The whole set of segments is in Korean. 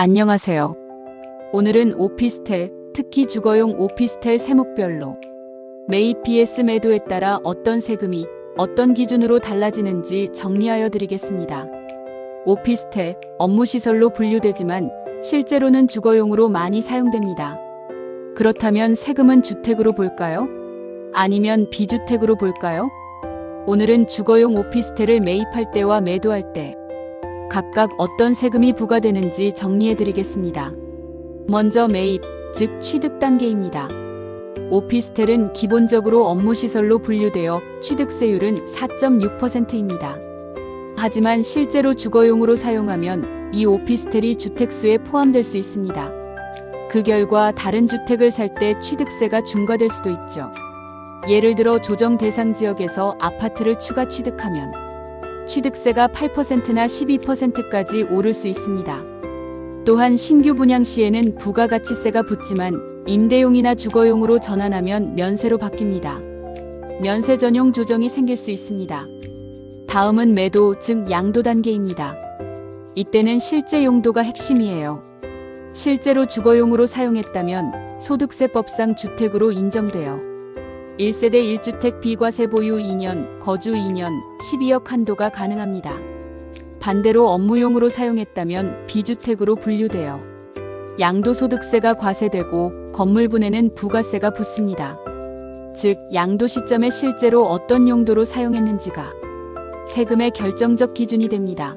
안녕하세요. 오늘은 오피스텔, 특히 주거용 오피스텔 세목별로 매입 BS 매도에 따라 어떤 세금이 어떤 기준으로 달라지는지 정리하여 드리겠습니다. 오피스텔, 업무시설로 분류되지만 실제로는 주거용으로 많이 사용됩니다. 그렇다면 세금은 주택으로 볼까요? 아니면 비주택으로 볼까요? 오늘은 주거용 오피스텔을 매입할 때와 매도할 때 각각 어떤 세금이 부과되는지 정리해 드리겠습니다. 먼저 매입, 즉 취득 단계입니다. 오피스텔은 기본적으로 업무시설로 분류되어 취득세율은 4.6%입니다. 하지만 실제로 주거용으로 사용하면 이 오피스텔이 주택수에 포함될 수 있습니다. 그 결과 다른 주택을 살 때 취득세가 중과될 수도 있죠. 예를 들어 조정 대상 지역에서 아파트를 추가 취득하면 취득세가 8%나 12%까지 오를 수 있습니다. 또한 신규 분양 시에는 부가가치세가 붙지만 임대용이나 주거용으로 전환하면 면세로 바뀝니다. 면세 전용 조정이 생길 수 있습니다. 다음은 매도, 즉 양도 단계입니다. 이때는 실제 용도가 핵심이에요. 실제로 주거용으로 사용했다면 소득세법상 주택으로 인정돼요. 1세대 1주택 비과세 보유 2년, 거주 2년, 12억 한도가 가능합니다. 반대로 업무용으로 사용했다면 비주택으로 분류돼요. 양도소득세가 과세되고 건물분에는 부가세가 붙습니다. 즉, 양도 시점에 실제로 어떤 용도로 사용했는지가 세금의 결정적 기준이 됩니다.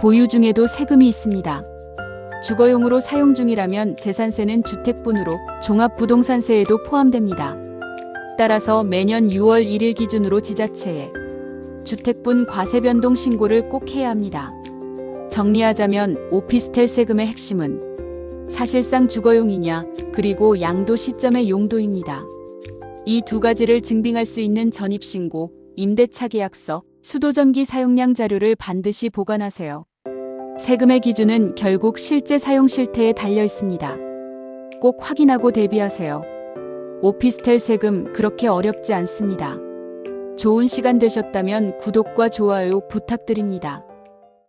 보유 중에도 세금이 있습니다. 주거용으로 사용 중이라면 재산세는 주택분으로 종합부동산세에도 포함됩니다. 따라서 매년 6월 1일 기준으로 지자체에 주택분 과세 변동 신고를 꼭 해야 합니다. 정리하자면 오피스텔 세금의 핵심은 사실상 주거용이냐 그리고 양도 시점의 용도입니다. 이 두 가지를 증빙할 수 있는 전입신고, 임대차 계약서, 수도전기 사용량 자료를 반드시 보관하세요. 세금의 기준은 결국 실제 사용 실태에 달려 있습니다. 꼭 확인하고 대비하세요. 오피스텔 세금 그렇게 어렵지 않습니다. 좋은 시간 되셨다면 구독과 좋아요 부탁드립니다.